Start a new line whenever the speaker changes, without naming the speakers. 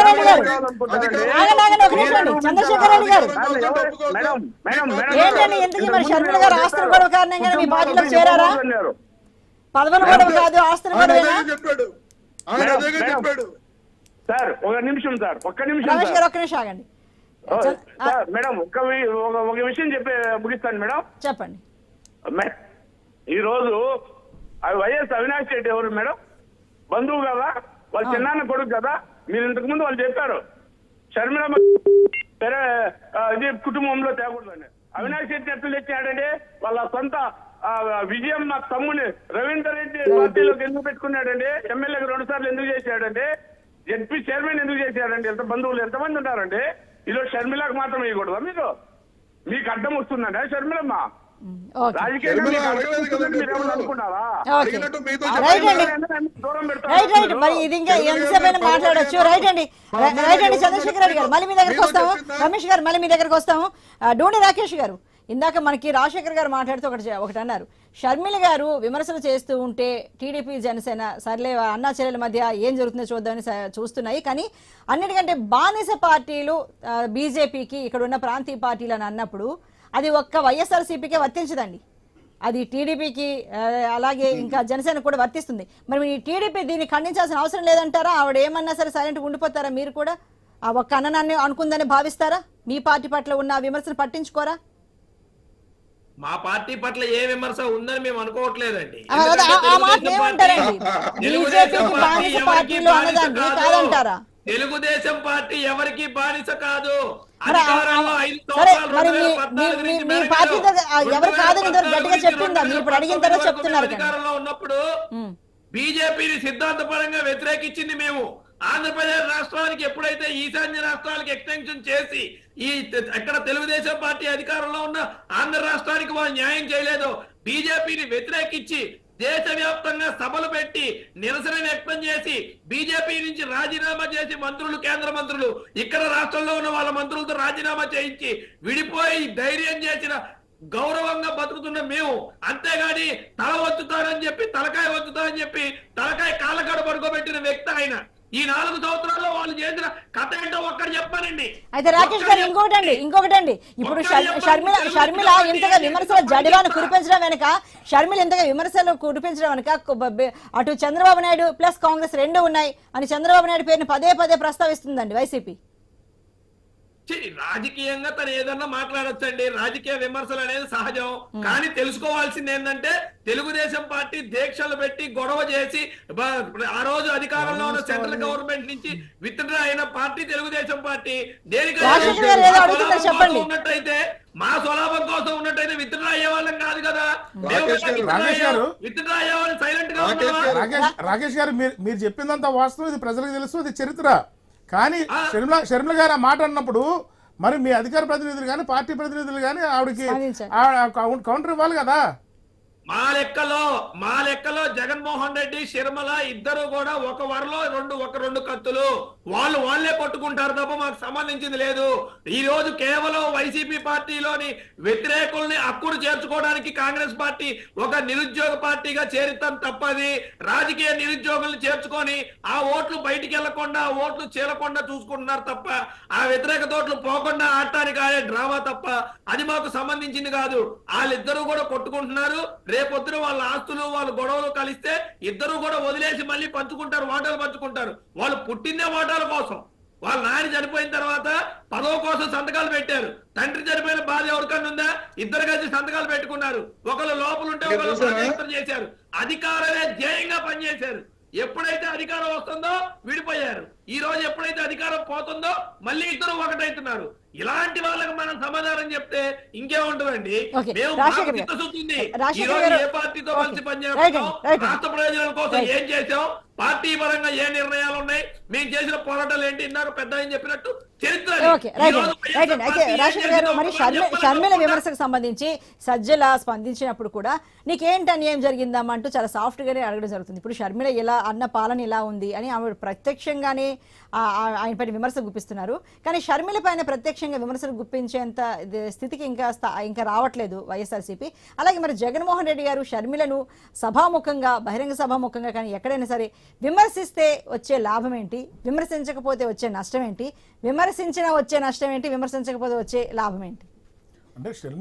చంద్రశేఖర్ రెడ్డి గారు ఆగండి ఆగండి ఒక నిమిషం అండి చంద్రశేఖర్ రెడ్డి గారు.
మేడం మేడం మేడం
ఏంటండి ఎందుకు మరి షర్మిల గారు ఆస్తుల గొడవ కారణంగానే మీ పార్టీలోకి చేరారా?
అన్నారు.
పదవుల గొడవ కాదు ఆస్తుల
ఆయన
గొడవేనా?
అదే చెప్పాడు. ఆయన
మేడం,
అదే
మేడం.
చెప్పాడు.
సార్ ఒక నిమిషం సార్ ఒక్క నిమిషం
రమేష్
సార్.
గారు ఒక్క నిమిషం ఆగండి.
ఓ,
చ- ఆ,
సార్ మేడం ఒక వి- ఒక- ఒక విషయం చెప్పి ముగిస్తాను మేడం.
చెప్పండి.
మే- ఈ రోజు ఆ వైఎస్ అవినాష్ రెడ్డి ఎవరు మేడం? బంధువు కదా? వాళ్ళ. చిన్నాన్న కొడుకు కదా? మీరు ఇంతకు ముందు వాళ్ళు చెప్పారు షర్మిల ఇది కుటుంబంలో తేకూడదండి అవినాష్ రెడ్డి ఎట్లు తెచ్చాడంటే వాళ్ళ సొంత ఆ, విజయం మా తమ్ముని రవీందర్ రెడ్డి పార్టీలోకి ఎందుకు పెట్టుకున్నాడండి? ఎమ్మెల్యేకి రెండు సార్లు ఎందుకు చేశాడండి? జడ్పీ చైర్మన్ ఎందుకు చేశాడండి? ఎంత బంధువులు ఎంతమంది ఉన్నారండి? ఈరోజు షర్మిలకు మాత్రం వేయకూడదా మీరు మీకు అడ్డం వస్తుందండి షర్మిలమ్మ.
Right right right.
మీరు?
ఇది ఇంకా మాట్లాడొచ్చు. రైట్ అండి. రైట్ అండి. చంద్రశేఖర్ రెడ్డి గారు మళ్ళీ మీ దగ్గరకు వస్తాము. రమేష్ గారు మళ్ళీ మీ దగ్గరకు వస్తాము. డూని రాకేష్ గారు. ఇందాక మనకి రాజశేఖర్ గారు మాట్లాడుతూ ఒకటి ఒకటి అన్నారు. షర్మిల గారు విమర్శలు చేస్తూ ఉంటే టీడీపీ జనసేన సర్లే అన్నా చెల్లెల మధ్య ఏం జరుగుతుందో చూద్దామని చూస్తున్నాయి. కానీ అన్నిటికంటే బానిస పార్టీలు బీజేపీకి ఇక్కడ ఉన్న ప్రాంతీయ పార్టీలు అని అన్నప్పుడు అది ఒక్క వైఎస్ఆర్సీపీకే వర్తించదండి. అది టీడీపీకి అలాగే ఇంకా జనసేన కూడా వర్తిస్తుంది. మరి మీ టీడీపీ దీన్ని ఖండించాల్సిన అవసరం లేదంటారా? ఆవిడ ఏమన్నా సరే సైలెంట్గా ఉండిపోతారా మీరు కూడా? ఆ ఒక్క అన్ననాన్ని అనుకుందని భావిస్తారా? మీ పార్టీ పట్ల ఉన్న ఆ విమర్శలు పట్టించుకోరా?
మా పార్టీ పట్ల ఏ విమర్శ ఉందని మేము అనుకోవట్లేదండి. తెలుగుదేశం పార్టీ- ఎవరికి బానిస కాదు.
మరి మీ-
రెండు
ఎవరు కాదని గట్టిగా చెప్పిందా? మీరు ఇప్పుడు అడిగిన తర్వాత చెప్తున్నారు
ఉన్నప్పుడు. బీజేపీని సిద్ధాంతపరంగా వ్యతిరేకించింది మేము ఆంధ్రప్రదేశ్ రాష్ట్రానికి ఎప్పుడైతే ఈశాన్య రాష్ట్రాలకు ఎక్స్టెన్షన్ చేసి ఈ ఎక్కడ తెలుగుదేశం పార్టీ అధికారంలో ఉన్న ఆంధ్ర రాష్ట్రానికి వాళ్ళు న్యాయం చేయలేదు బీజేపీని వ్యతిరేకించి దేశవ్యాప్తంగా సభలు పెట్టి నిరసన వ్యక్తం చేసి బీజేపీ నుంచి రాజీనామా చేసి మంత్రులు కేంద్ర మంత్రులు ఇక్కడ రాష్ట్రంలో ఉన్న వాళ్ళ మంత్రులతో రాజీనామా చేయించి విడిపోయి ధైర్యం చేసిన గౌరవంగా బతుకుతున్న మేము. అంతేగాని తల వంచుతారని చెప్పి తలకాయ వంచుతారని చెప్పి తలకాయ కాళ్ళకాడ పడుకోబెట్టిన వ్యక్తి ఆయన. ఈ నాలుగు సంవత్సరాల్లో వాళ్ళు చేసిన కథ ఏంటో ఒక్కటి చెప్పానండి.
అయితే రాకేష్ గారు ఇంకొకటి అండి ఇంకొకటి అండి ఇప్పుడు షర్- షర్మిల షర్మిల ఇంతగా విమర్శల జడివాను కురిపించడం వెనుక షర్మిల ఇంతగా విమర్శలు కురిపించడం వెనుక అటు చంద్రబాబు నాయుడు ప్లస్ కాంగ్రెస్ రెండు ఉన్నాయి అని చంద్రబాబు నాయుడు పేరుని పదే పదే ప్రస్తావిస్తుందండి వైసీపీ.
రాజకీయంగా తను ఏదన్నా మాట్లాడొచ్చండి. రాజకీయ విమర్శలు అనేది సహజం. కానీ తెలుసుకోవాల్సింది ఏంటంటే తెలుగుదేశం పార్టీ దీక్షలు పెట్టి గొడవ చేసి ఆ రోజు అధికారంలో ఉన్న సెంట్రల్ గవర్నమెంట్ నుంచి విత్డ్రా అయిన పార్టీ తెలుగుదేశం పార్టీ దేనికైనా. కోసం ఉన్నట్టయితే మా స్వలాభం కోసం ఉన్నట్టయితే విత్డ్రా అయ్యే వాళ్ళం కాదు కదా. విత్డ్రా అయ్యే వాళ్ళు సైలెంట్గా
రాకేష్? గారు.
రాకేష్ రాకేష్ గారు మీరు మీరు చెప్పిందంత వాస్తవం ఇది ప్రజలకు తెలుసు ఇది చరిత్ర కానీ
ఆ.
షర్మిల షర్మిల గారు ఆ మాట అన్నప్పుడు మరి మీ అధికార ప్రతినిధులు కానీ పార్టీ ప్రతినిధులు కానీ ఆవిడకి కౌంటర్ ఇవ్వాలి కదా
మా లెక్కలో మా లెక్కలో జగన్మోహన్ రెడ్డి శర్మల ఇద్దరు కూడా ఒక వరలో రెండు ఒక రెండు కత్తులు. వాళ్ళు వాళ్ళే కొట్టుకుంటారు తప్ప మాకు సంబంధించింది లేదు. ఈ రోజు కేవలం వైసీపీ పార్టీలోని వ్యతిరేకుల్ని అక్కుడు చేర్చుకోవడానికి కాంగ్రెస్ పార్టీ ఒక నిరుద్యోగ పార్టీగా చేరుతాం తప్పది. రాజకీయ నిరుద్యోగుల్ని చేర్చుకొని ఆ ఓట్లు బయటికి వెళ్ళకుండా ఆ ఓట్లు చేరకుండా చూసుకుంటున్నారు తప్ప ఆ వ్యతిరేక తోట్లు పోకుండా ఆడటానికి ఆడే డ్రామా తప్ప అది మాకు సంబంధించింది కాదు. వాళ్ళిద్దరూ కూడా కొట్టుకుంటున్నారు. రేపొద్దున వాళ్ళ ఆస్తులు వాళ్ళ గొడవలు కలిస్తే ఇద్దరు కూడా వదిలేసి మళ్ళీ పంచుకుంటారు వాటాలు పంచుకుంటారు. వాళ్ళు పుట్టిందే వాటాల కోసం. వాళ్ళ నాయన చనిపోయిన తర్వాత పదవ కోసం సంతకాలు పెట్టారు. తండ్రి చనిపోయిన బాధ ఎవరికన్నా ఉందా? ఇద్దరు కలిసి సంతకాలు పెట్టుకున్నారు. ఒకళ్ళు లోపల ఉంటే ఒకళ్ళు చేశారు. అధికారమే ధ్యేయంగా పనిచేశారు. ఎప్పుడైతే అధికారం వస్తుందో విడిపోయారు ఈ రోజు ఎప్పుడైతే అధికారం పోతుందో మళ్ళీ ఇద్దరు ఒకటైతున్నారు ఇలాంటి వాళ్ళకి మనం సమాధానం చెప్తే ఇంకేముంటుందండి
ఓకే.
మేము ఈ రోజు. ఏ పార్టీతో. కలిసి పనిచేస్తాం. రాష్ట్ర ప్రయోజనాల కోసం. ఏం చేసాం పార్టీ పరంగా ఏ నిర్ణయాలు ఉన్నాయి మేము చేసిన పోరాటాలు ఏంటి? ఇన్నారు పెద్ద అని చెప్పినట్టు
షర్మిల విమర్శకు సంబంధించి సజ్జల స్పందించినప్పుడు కూడా నీకేంటి అన్యాయం జరిగిందామా అంటూ చాలా సాఫ్ట్ గానే అడగడం జరుగుతుంది. ఇప్పుడు షర్మిల ఇలా అన్న పాలన ఇలా ఉంది అని ఆమె ప్రత్యక్షంగానే ఆయన పైన విమర్శ గుప్పిస్తున్నారు. కానీ షర్మిల పైన ప్రత్యక్షంగా విమర్శలు గుప్పించేంత స్థితికి ఇంకా ఇంకా రావట్లేదు వైఎస్ఆర్సీపీ. అలాగే మరి జగన్మోహన్ రెడ్డి గారు షర్మిలను సభాముఖంగా బహిరంగ సభాముఖంగా కానీ ఎక్కడైనా సరే విమర్శిస్తే వచ్చే లాభం ఏంటి? ఏంటి? విమర్శించకపోతే వచ్చే నష్టం ఏంటి? విమర్శించినా వచ్చే నష్టం ఏంటి? విమర్శించకపోతే వచ్చే లాభం ఏంటి?
అంటే